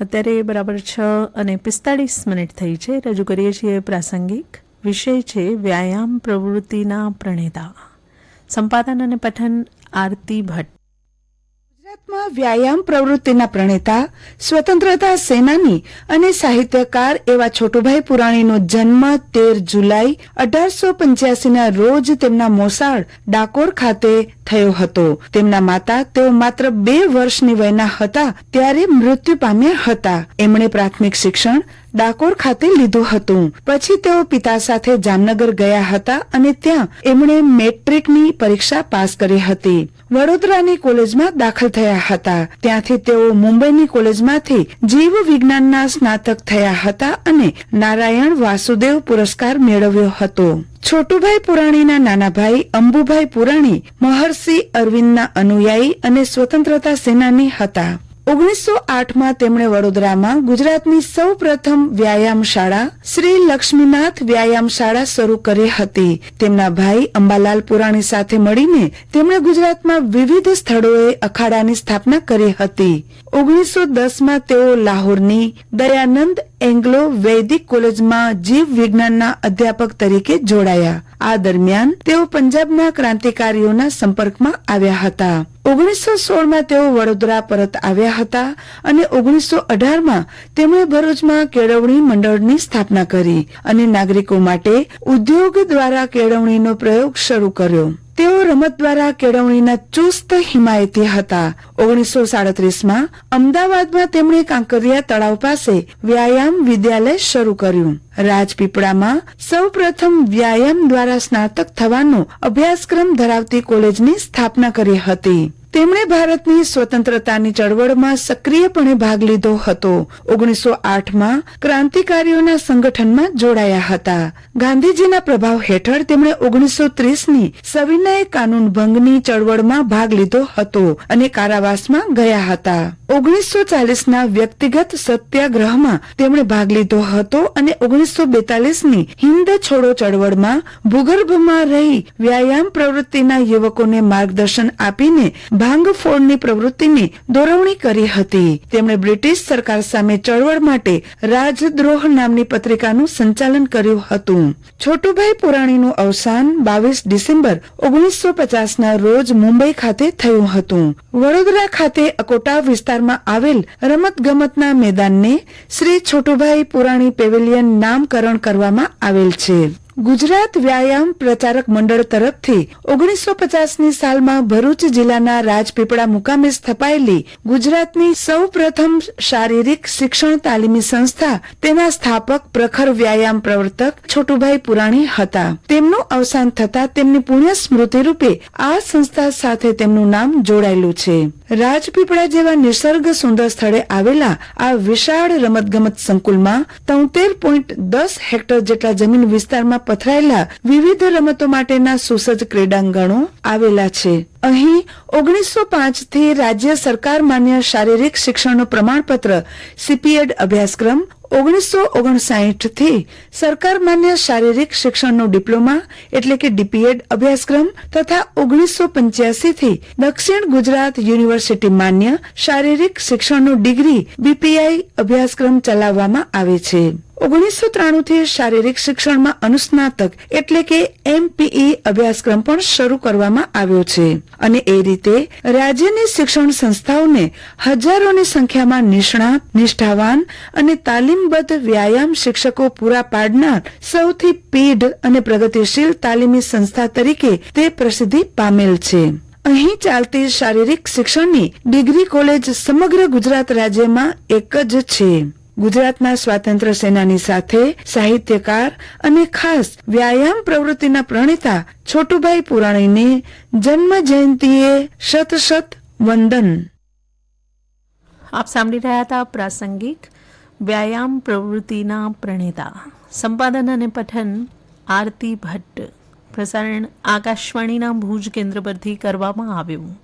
અત્યારે બરાબર છ અને પિસ્તાળીસ મિનિટ થઈ છે. રજૂ કરીએ છીએ પ્રાસંગિક વિષય છે વ્યાયામ પ્રવૃત્તિના પ્રણેતા. સંપાદન અને પઠન આરતી ભટ્ટ. ગુજરાતમાં વ્યાયામ પ્રવૃત્તિના પ્રણેતા, સ્વતંત્રતા સેનાની અને સાહિત્યકાર એવા છોટુભાઈ પુરાણીનો જન્મ તેર જુલાઈ અઢારસો પંચ્યાસીના રોજ તેમના મોસાળ ડાકોર ખાતે થયો હતો. તેમના માતા તેઓ માત્ર બે વર્ષની વયના હતા, ત્યારે મૃત્યુ પામ્યા હતા. એમણે પ્રાથમિક શિક્ષણ ડાકોર ખાતે લીધું હતું. પછી તેઓ પિતા સાથે જામનગર ગયા હતા અને ત્યાં એમણે મેટ્રિકની પરીક્ષા પાસ કરી હતી. વડોદરાની કોલેજમાં દાખલ થયા હતા. ત્યાંથી તેઓ મુંબઈની કોલેજમાંથી જીવ વિજ્ઞાનના સ્નાતક થયા હતા અને નારાયણ વાસુદેવ પુરસ્કાર મેળવ્યો હતો. છોટુભાઈ પુરાણીના નાના ભાઈ અંબુભાઈ પુરાણી, મહર્ષિ અરવિંદના અનુયાયી અને સ્વતંત્રતા સેનાની હતા. ઓગણીસો આઠમાં તેમણે વડોદરામાં ગુજરાતની સૌ પ્રથમ વ્યાયામ શાળા શ્રી લક્ષ્મીનાથ વ્યાયામ શાળા શરૂ કરી હતી. તેમના ભાઈ અંબાલાલ પુરાણી સાથે મળીને તેમણે ગુજરાતમાં વિવિધ સ્થળોએ અખાડાની સ્થાપના કરી હતી. ઓગણીસો દસમાં તેઓ લાહોરની દયાનંદ એંગ્લો વૈદિક કોલેજમાં જીવ વિજ્ઞાનના અધ્યાપક તરીકે જોડાયા. આ દરમિયાન તેઓ પંજાબના ક્રાંતિકારીઓના સંપર્કમાં આવ્યા હતા. ઓગણીસો સોળમાં તેઓ વડોદરા પરત આવ્યા હતા અને ઓગણીસો અઢારમાં તેમણે ભરૂચમાં કેળવણી મંડળની સ્થાપના કરી અને નાગરિકો માટે ઉદ્યોગ દ્વારા કેળવણીનો પ્રયોગ શરૂ કર્યો. તેઓ રમત દ્વારા કેળવણીના ચુસ્ત હિમાયતી હતા. ઓગણીસો સાડત્રીસમાં અમદાવાદમાં તેમણે કાંકરિયા તળાવ પાસે વ્યાયામ વિદ્યાલય શરૂ કર્યું. રાજપીપળામાં સૌ પ્રથમ વ્યાયામ દ્વારા સ્નાતક થવાનો અભ્યાસક્રમ ધરાવતી કોલેજની સ્થાપના કરી હતી. તેમણે ભારતની સ્વતંત્રતાની ચળવળમાં સક્રિયપણે ભાગ લીધો હતો. ઓગણીસો આઠમાં ક્રાંતિકારીઓના સંગઠનમાં જોડાયા હતા. ગાંધીજીના પ્રભાવ હેઠળ તેમણે ઓગણીસો ત્રીસની સવિનય કાનૂન ભંગની ચળવળમાં ભાગ લીધો હતો અને કારાવાસમાં ગયા હતા. ઓગણીસો ચાલીસના વ્યક્તિગત સત્યાગ્રહમાં તેમણે ભાગ લીધો હતો અને ઓગણીસો બેતાલીસની હિન્દ છોડો ચળવળમાં ભૂગર્ભમાં રહી વ્યાયામ પ્રવૃત્તિના યુવકોને માર્ગદર્શન આપીને ભાંગફોડની પ્રવૃત્તિની દોરવણી કરી હતી. તેમણે બ્રિટિશ સરકાર સામે ચળવળ માટે રાજદ્રોહ નામની પત્રિકાનું સંચાલન કર્યું હતું. છોટુભાઈ પુરાણીનું અવસાન બાવીસ ડિસેમ્બર ઓગણીસો પચાસના રોજ મુંબઈ ખાતે થયું હતું. વડોદરા ખાતે અકોટા વિસ્તારમાં આવેલ રમત ગમતના મેદાનને શ્રી છોટુભાઈ પુરાણી પેવેલિયન નામકરણ કરવામાં આવેલ છે. ગુજરાત વ્યાયામ પ્રચારક મંડળ તરફથી ઓગણીસો પચાસની સાલમાં ભરૂચ જિલ્લાના રાજપીપળા મુકામે સ્થપાયેલી ગુજરાતની સૌ પ્રથમ શારીરિક શિક્ષણ તાલીમી સંસ્થા તેના સ્થાપક પ્રખર વ્યાયામ પ્રવર્તક છોટુભાઈ પુરાણી હતા. તેમનું અવસાન થતા તેમની પુણ્ય સ્મૃતિ રૂપે આ સંસ્થા સાથે તેમનું નામ જોડાયેલું છે. રાજપીપળા જેવા નિસર્ગ સુંદર સ્થળે આવેલા આ વિશાળ રમતગમત સંકુલમાં તોતેર પોઈન્ટ દસ હેક્ટર જેટલા જમીન વિસ્તારમાં પથરાયેલા વિવિધ રમતો માટેના સુસજ્જ ક્રીડાંગણો આવેલા છે. અહીં ઓગણીસો પાંચથી રાજ્ય સરકાર માન્ય શારીરિક શિક્ષણનું પ્રમાણપત્ર સીપીએડ અભ્યાસક્રમ, ઓગણીસો ઓગણસાઠથી સરકાર માન્ય શારીરિક શિક્ષણનો ડિપ્લોમા એટલે કે ડીપીએડ અભ્યાસક્રમ તથા ઓગણીસો પંચ્યાસીથી દક્ષિણ ગુજરાત યુનિવર્સિટી માન્ય શારીરિક શિક્ષણનો ડિગ્રી બીપીઆઈ અભ્યાસક્રમ ચલાવવામાં આવે છે. ઓગણીસો ત્રાણું થી શારીરિક શિક્ષણમાં અનુસ્નાતક એટલે કે એમપીઈ અભ્યાસક્રમ પણ શરૂ કરવામાં આવ્યો છે. અને એ રીતે રાજ્યની શિક્ષણ સંસ્થાઓને હજારોની સંખ્યામાં નિષ્ણાત, નિષ્ઠાવાન અને તાલીમબદ્ધ વ્યાયામ શિક્ષકો પૂરા પાડનાર સૌથી પીઢ અને પ્રગતિશીલ તાલીમી સંસ્થા તરીકે તે પ્રસિદ્ધિ પામેલ છે. અહીં ચાલતી શારીરિક શિક્ષણની ડિગ્રી કોલેજ સમગ્ર ગુજરાત રાજ્યમાં એક જ છે. ગુજરાતના સ્વાતંત્ર્ય સેનાની સાથે સાહિત્યકાર અને ખાસ વ્યાયામ પ્રવૃત્તિના પ્રણેતા છોટુભાઈ પુરાણીને જન્મ જયંતિએ શત શત વંદન. આપ સાંભળી રહ્યા હતા પ્રાસંગિક વ્યાયામ પ્રવૃત્તિના પ્રણેતા, સંપાદન અને પઠન આરતી ભટ્ટ. પ્રસારણ આકાશવાણીના ભુજ કેન્દ્ર પરથી કરવામાં આવ્યું.